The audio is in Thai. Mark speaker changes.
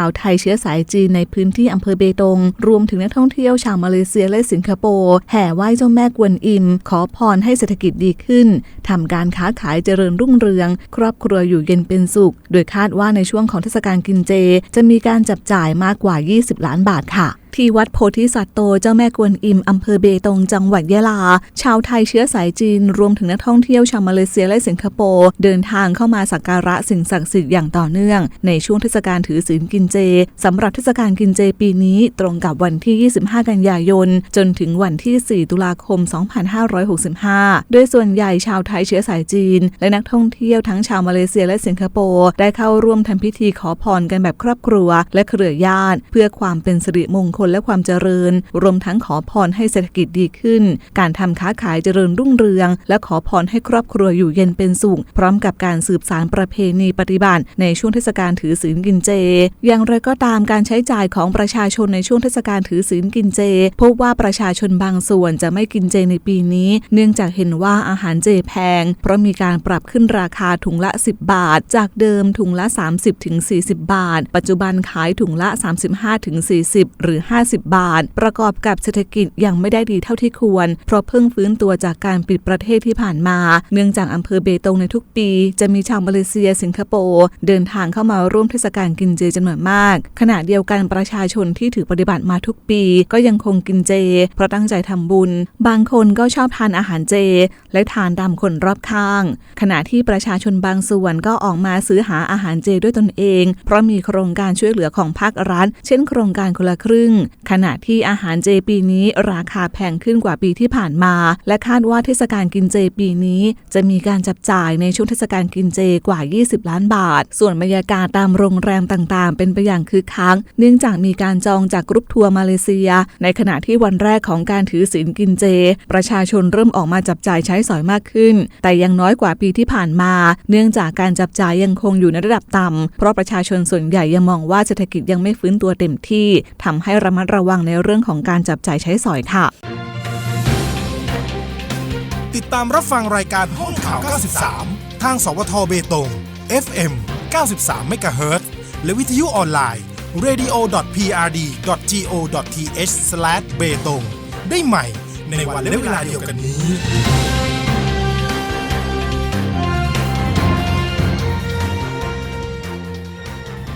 Speaker 1: า
Speaker 2: วไทยเชื้อสายจีนในพื้นที่อำเภอเบตง รวมถึงนักท่องเที่ยวชาวมาเลเซียและสิงคโปร์แห่ไหว้เจ้าแม่กวนอิม ขอพรให้เศรษฐกิจดีขึ้นทำการค้าขายเจริญรุ่งเรือง ครอบครัวอยู่เย็นเป็นสุข โดยคาดว่าในช่วงของเทศกาลกินเจ จะมีการจับจ่ายมากกว่า 20 ล้านบาทค่ะ ที่วัดโพธิสัตว์โตเจ้าแม่กวนอิมอำเภอเบตงจังหวัดยะลา ชาวไทยเชื้อสายจีน รวมถึงนักท่องเที่ยวชาวมาเลเซียและสิงคโปร์เดินทางเข้ามาสักการะสิ่งศักดิ์สิทธิ์อย่างต่อเนื่อง ในช่วงเทศกาลถือศีลกินเจสำหรับเทศกาลกินเจปีนี้ตรงกับวันที่ 25 กันยายน จนถึงวันที่ 4 ตุลาคม 2565 โดยส่วนใหญ่ชาวไทยเชื้อสายจีน และนักท่องเที่ยวทั้งชาวมาเลเซียและสิงคโปร์ได้เข้าร่วมทำพิธีขอพรกันแบบครอบครัว และเครือญาติ เพื่อความเป็นสิริมงคลและความเจริญ รวมทั้งขอพรให้เศรษฐกิจดีขึ้น การทำค้าขายเจริญรุ่งเรือง และขอพรให้ครอบครัวอยู่เย็นเป็นสุข พร้อมกับการสืบสานประเพณีปฏิบัติ ในช่วงเทศกาลถือศีลกินเจ อย่างไรก็ตามการใช้จ่ายของประชาชนในช่วงเทศกาลถือศีลกินเจ พบว่าประชาชนบางส่วนจะไม่กินเจในปีนี้ เนื่องจากเห็นว่าอาหารเจแพง เพราะมีการปรับขึ้นราคาถุงละ 10 บาท จากเดิมถุงละ 30-40 บาท ปัจจุบันขายถุงละ 35-40 หรือ50 บาท ประกอบกับเศรษฐกิจยังไม่ได้ดีเท่าที่ควร เพราะเพิ่งฟื้นตัวจากการปิดประเทศที่ผ่านมา เนื่องจากอำเภอเบตงในทุกปี จะมีชาวมาเลเซียสิงคโปร์เดินทางเข้ามาร่วมเทศกาลกินเจจำนวนมาก ขณะเดียวกันประชาชนที่ถือปฏิบัติมาทุกปี ก็ยังคงกินเจ เพราะตั้งใจทำบุญ บางคนก็ชอบทานอาหารเจ และทานตามคนรอบข้าง ขณะที่ประชาชนบางส่วนก็ออกมาซื้อหาอาหารเจด้วยตนเอง เพราะมีโครงการช่วยเหลือของภาครัฐ เช่นโครงการคนละครึ่งขณะที่อาหารเจปีนี้ราคาแพงขึ้นกว่าปีที่ผ่านมา และคาดว่าเทศกาลกินเจปีนี้ จะมีการจับจ่ายในช่วงเทศกาลกินเจกว่า 20 ล้านบาท ส่วนบรรยากาศตามโรงแรมต่างๆ เป็นไปอย่างคึกคักเนื่องจากมีการจองจากกรุ๊ปทัวร์มาเลเซีย ในขณะที่วันแรกของการถือศีลกินเจ ประชาชนเริ่มออกมาจับจ่ายใช้สอยมากขึ้น แต่ยังน้อยกว่าปีที่ผ่านมา เนื่องจากการจับจ่ายยังคงอยู่ในระดับต่ำเพราะประชาชนส่วนใหญ่ยังมองว่าเศรษฐกิจยังไม่ฟื้นตัวเต็มที่ทำให้ระมัดระวังในเรื่องของการจับจ่ายใช้สอยค่ะ
Speaker 1: ติดตามรับฟังรายการห้องข่าว 93 ทางสวทเบตง FM 93 MHz และวิทยุออนไลน์ radio.prd.go.th/ เบตงได้ใหม่ในวันและเวลาเดียวกันนี้